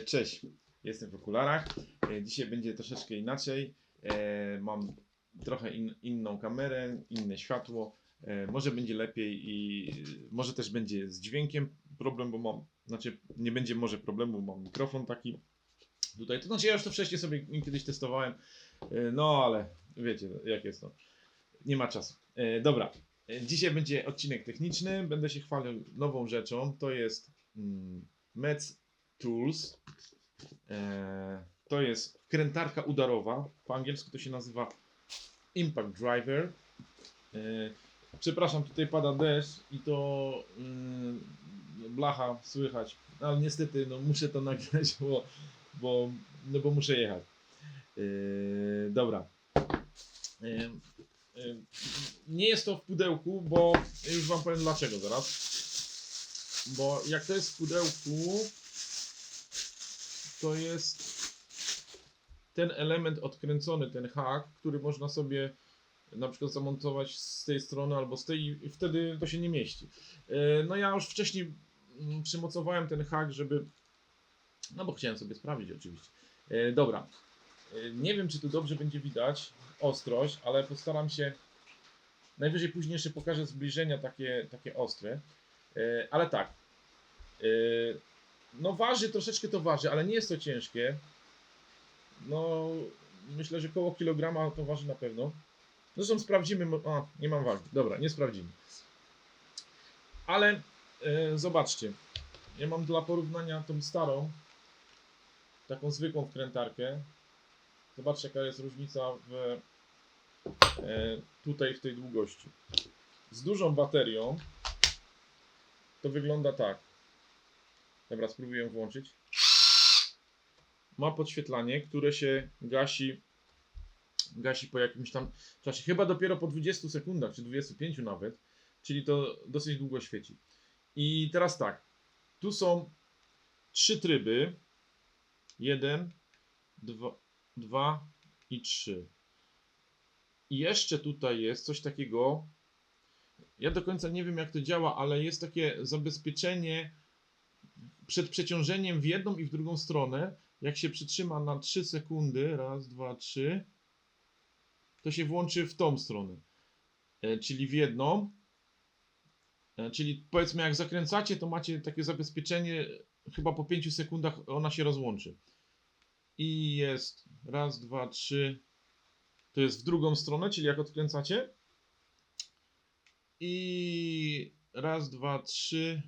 Cześć, jestem w okularach. E, Dzisiaj będzie troszeczkę inaczej. E, Mam trochę in, inną kamerę, inne światło. E, Może będzie lepiej i może też będzie z dźwiękiem problem, bo mam, znaczy nie będzie może problemu, bo mam mikrofon taki tutaj. To znaczy ja już to wcześniej sobie kiedyś testowałem, E, no ale wiecie jak jest to. Nie ma czasu. E, Dobra, E, dzisiaj będzie odcinek techniczny. Będę się chwalił nową rzeczą. To jest mm, Tools. E, to jest krętarka udarowa. Po angielsku to się nazywa Impact Driver. E, przepraszam, tutaj pada deszcz i to mm, blacha słychać, ale niestety no, muszę to nagrać, bo, bo, no, bo muszę jechać. E, dobra. Nie jest to w pudełku, bo już wam powiem dlaczego zaraz. Bo jak to jest w pudełku, to jest ten element odkręcony, ten hak, który można sobie na przykład zamontować z tej strony albo z tej i wtedy to się nie mieści. E, No ja już wcześniej mm, przymocowałem ten hak, żeby no bo chciałem sobie sprawdzić oczywiście. E, Dobra. E, Nie wiem czy tu dobrze będzie widać ostrość, ale postaram się najwyżej później jeszcze pokażę zbliżenia takie, takie ostre. Ale tak. No waży, troszeczkę to waży, ale nie jest to ciężkie. No myślę, że koło kilograma to waży na pewno. Zresztą sprawdzimy. A, nie mam wagi. Dobra, nie sprawdzimy. Ale e, zobaczcie. Ja mam dla porównania tą starą, taką zwykłą wkrętarkę. Zobaczcie jaka jest różnica w, e, tutaj w tej długości. Z dużą baterią to wygląda tak. Dobra, spróbuję włączyć. Ma podświetlanie, które się gasi, gasi po jakimś tam czasie. Chyba dopiero po 20 sekundach, czy 25 nawet. Czyli to dosyć długo świeci. I teraz tak. Tu są trzy tryby. Jeden, dwa, dwa i trzy. I jeszcze tutaj jest coś takiego. Ja do końca nie wiem, jak to działa, ale jest takie zabezpieczenie przed przeciążeniem w jedną i w drugą stronę. Jak się przytrzyma na 3 sekundy, raz, dwa, trzy, to się włączy w tą stronę. E, czyli w jedną. E, czyli powiedzmy, jak zakręcacie, to macie takie zabezpieczenie, chyba po 5 sekundach ona się rozłączy. I jest raz, dwa, trzy. To jest w drugą stronę, czyli jak odkręcacie. I raz, dwa, trzy.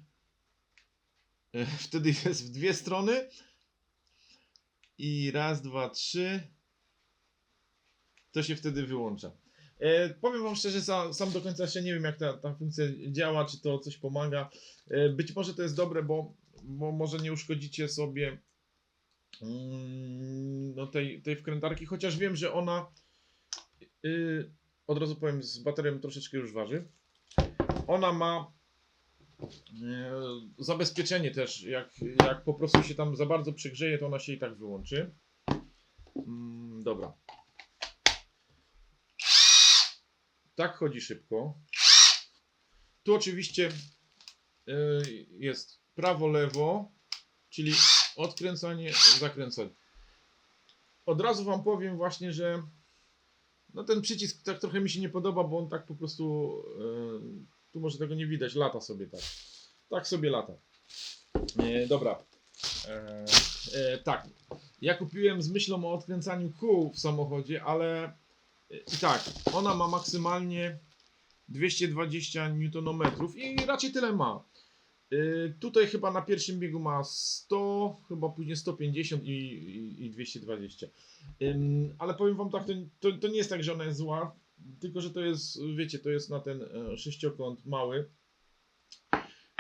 Wtedy jest w dwie strony. I raz, dwa, trzy. To się wtedy wyłącza. E, powiem Wam szczerze, sam, sam do końca jeszcze nie wiem, jak ta, ta funkcja działa, czy to coś pomaga. E, być może to jest dobre, bo, bo może nie uszkodzicie sobie mm, no, tej, tej wkrętarki, chociaż wiem, że ona y, od razu powiem, z baterią troszeczkę już waży. Ona ma zabezpieczenie też, jak, jak po prostu się tam za bardzo przegrzeje, to ona się i tak wyłączy. Mm, dobra. Tak chodzi szybko. Tu oczywiście y, jest prawo, lewo, czyli odkręcanie, zakręcanie. Od razu Wam powiem właśnie, że no ten przycisk tak trochę mi się nie podoba, bo on tak po prostu, y, tu może tego nie widać, lata sobie tak. Tak sobie lata. E, dobra. E, e, tak. Ja kupiłem z myślą o odkręcaniu kół w samochodzie, ale e, i tak, ona ma maksymalnie 220 Nm i raczej tyle ma. E, tutaj chyba na pierwszym biegu ma 100, chyba później 150 i, i, i 220. Ym, ale powiem wam tak, to, to, to nie jest tak, że ona jest zła, tylko że to jest, wiecie, to jest na ten e, sześciokąt mały.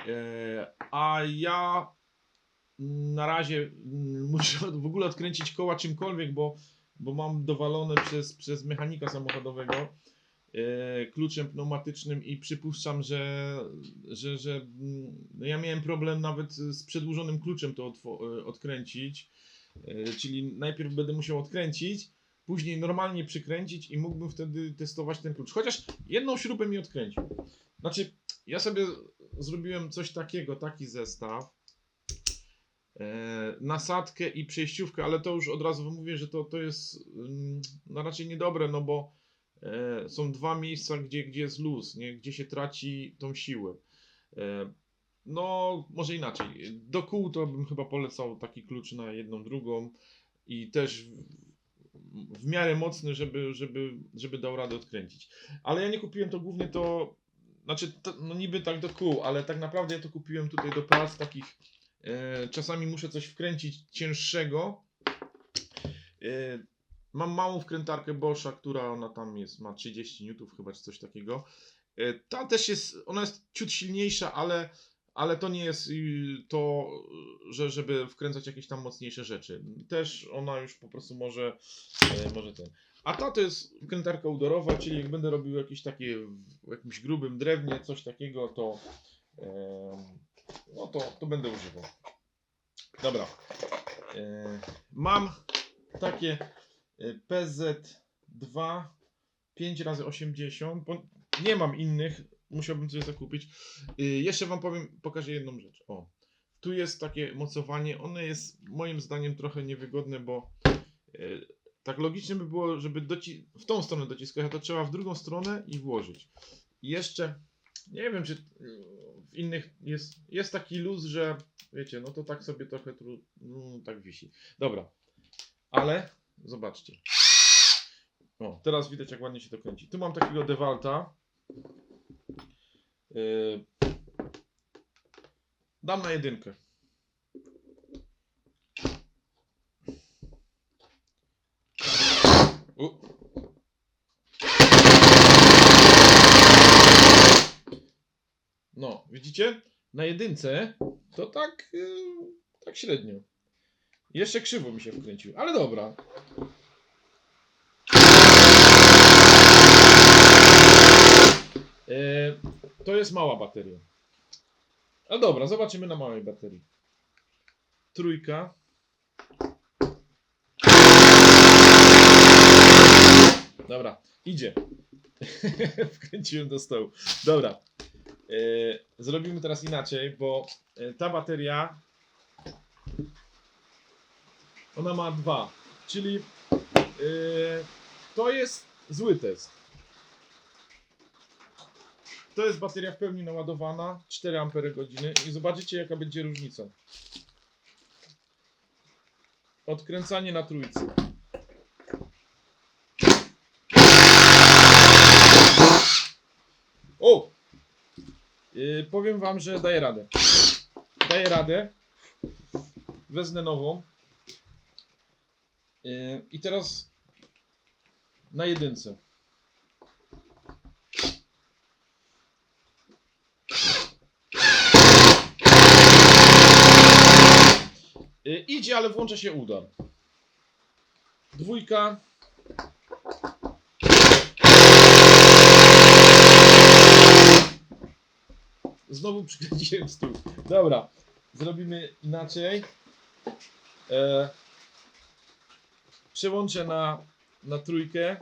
E, a ja na razie mm, muszę w ogóle odkręcić koła czymkolwiek, bo, bo mam dowalone przez, przez mechanika samochodowego e, kluczem pneumatycznym i przypuszczam, że, że, że mm, no ja miałem problem nawet z przedłużonym kluczem to odkręcić. Czyli najpierw będę musiał odkręcić, później normalnie przykręcić i mógłbym wtedy testować ten klucz. Chociaż jedną śrubę mi odkręcił. Znaczy, ja sobie zrobiłem coś takiego, taki zestaw. e, nasadkę i przejściówkę, ale to już od razu mówię, że to, to jest mm, no raczej niedobre, no bo e, są dwa miejsca, gdzie, gdzie jest luz, nie? gdzie się traci tą siłę. E, no, może inaczej. Do kół to bym chyba polecał taki klucz na jedną, drugą i też w, miarę mocny, żeby, żeby, żeby dał radę odkręcić. Ale ja nie kupiłem to głównie to, znaczy, to, no niby tak do kół, ale tak naprawdę ja to kupiłem tutaj do prac takich, e, czasami muszę coś wkręcić cięższego. E, mam małą wkrętarkę Boscha, która ona tam jest, ma 30 N chyba, czy coś takiego. E, ta też jest, ona jest ciut silniejsza, ale, ale to nie jest y, to, że, żeby wkręcać jakieś tam mocniejsze rzeczy. Też ona już po prostu może, e, może ten. A ta to jest wkrętarka udorowa, czyli jak będę robił jakieś takie w jakimś grubym drewnie, coś takiego, to em, no to, to będę używał. Dobra. E, mam takie e, PZ2 5x80, bo nie mam innych, musiałbym coś zakupić. Y, Jeszcze wam powiem, pokażę jedną rzecz. O, tu jest takie mocowanie, ono jest moim zdaniem trochę niewygodne, bo y, tak logicznie by było, żeby w tą stronę dociskać, a to trzeba w drugą stronę i włożyć. I jeszcze, nie wiem, czy w innych jest, jest taki luz, że wiecie, no to tak sobie trochę tru, no, tak wisi. Dobra, ale zobaczcie. O, teraz widać jak ładnie się to kręci. Tu mam takiego Dewalta. Yy, dam na jedynkę. U. No, widzicie? Na jedynce to tak, yy, tak średnio. Jeszcze krzywo mi się wkręcił, ale dobra. To jest mała bateria. A dobra, zobaczymy na małej baterii. Trójka. Dobra, idzie. Wkręciłem do stołu. Dobra. E, zrobimy teraz inaczej, bo e, ta bateria ona ma dwa. Czyli e, to jest zły test. To jest bateria w pełni naładowana, 4 Ah i zobaczycie jaka będzie różnica. Odkręcanie na trójce. O! Yy, powiem wam, że daję radę. Daję radę. Wezmę nową. Yy, I teraz na jedynce. Idzie, ale włącza się udar. Dwójka. Znowu przykręciłem stół. Dobra, zrobimy inaczej. E, przełączę na, na trójkę.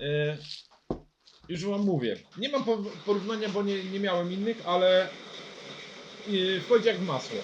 E, już wam mówię. Nie mam po- porównania, bo nie, nie miałem innych, ale yy, wchodzi jak w masło.